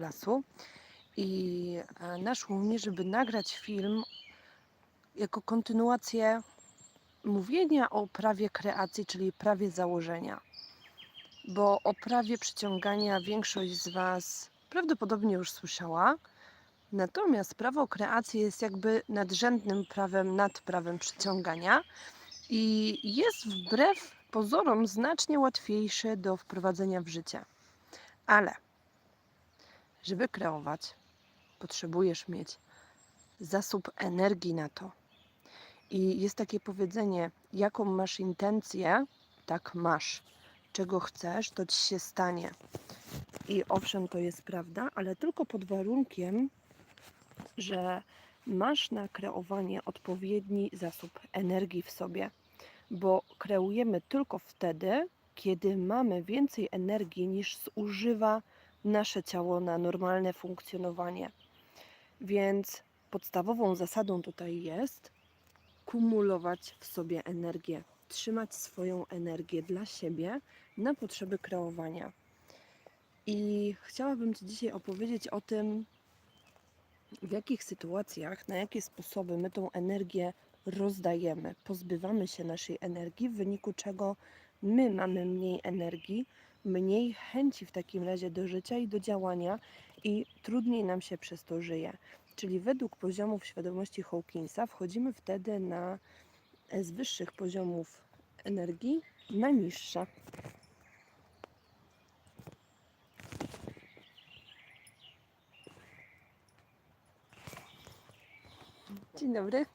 lasu i e, naszło mnie, żeby nagrać film jako kontynuację mówienia o prawie kreacji, czyli prawie założenia. Bo o prawie przyciągania większość z Was prawdopodobnie już słyszała. Natomiast prawo kreacji jest jakby nadrzędnym prawem nad prawem przyciągania i jest wbrew pozorom znacznie łatwiejsze do wprowadzenia w życie. Ale żeby kreować, potrzebujesz mieć zasób energii na to. I jest takie powiedzenie: jaką masz intencję, tak masz. Czego chcesz, to ci się stanie. I owszem, to jest prawda, ale tylko pod warunkiem, że masz na kreowanie odpowiedni zasób energii w sobie, bo kreujemy tylko wtedy, kiedy mamy więcej energii niż zużywa nasze ciało na normalne funkcjonowanie. Więc podstawową zasadą tutaj jest kumulować w sobie energię, trzymać swoją energię dla siebie na potrzeby kreowania. I chciałabym Ci dzisiaj opowiedzieć o tym, w jakich sytuacjach, na jakie sposoby my tą energię rozdajemy, pozbywamy się naszej energii, w wyniku czego my mamy mniej energii, mniej chęci w takim razie do życia i do działania i trudniej nam się przez to żyje. Czyli według poziomów świadomości Hawkinsa wchodzimy wtedy na e, z wyższych poziomów energii na niższe. Dzień dobry.